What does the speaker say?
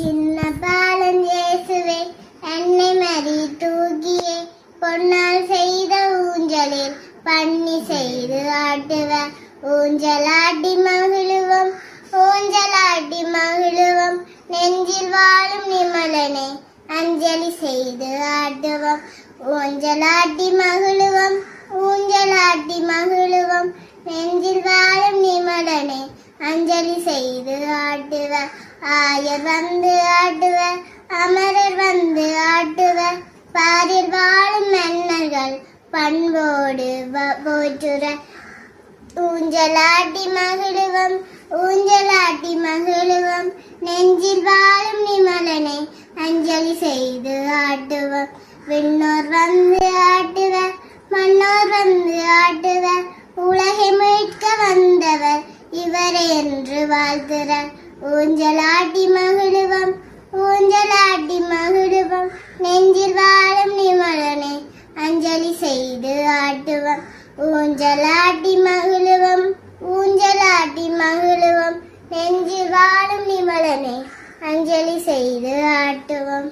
சின்ன பாலன் இயேசுவே என்னை மறி தூக்கியே பொன்னால் செய்த ஊஞ்சலில் பண்ணி செய்து ஆட்டுவ. ஊஞ்சலாட்டி மகிழுவோம் ஊஞ்சலாட்டி மகிழுவோம். நெஞ்சில் வாழும் நிமலனே அஞ்சலி செய்து ஆட்டுவோம். ஊஞ்சலாட்டி மகிழுவோம் ஊஞ்சலாட்டி மகிழுவோம். நெஞ்சில் வாழும் நிமலனே அஞ்சலி செய்து ஆட்டுவ ஆயர் வந்து ஆட்டுவ அமரர் வந்து ஆட்டுவ. பாரில் வாழும் மன்னர்கள் பண்போடு போற்றுற. ஊஞ்சலாட்டி மகிழுவம் ஊஞ்சலாட்டி மகிழுவம். நெஞ்சில் வாழும் நிமலனை அஞ்சலி செய்து ஆட்டுவம். விண்ணோர் வந்து ஆட்டுவ வாழ்த்துற ஊஞ்சலாட்டி மகிழுவம் ஊஞ்சலாட்டி மகிழுவம். நெஞ்சில் வாழும் நிமலனை அஞ்சலி செய்து ஆட்டுவம். ஊஞ்சலாட்டி மகிழுவம் ஊஞ்சலாட்டி மகிழுவம். நெஞ்சில் வாழும் நிமலனை அஞ்சலி செய்து ஆட்டுவம்.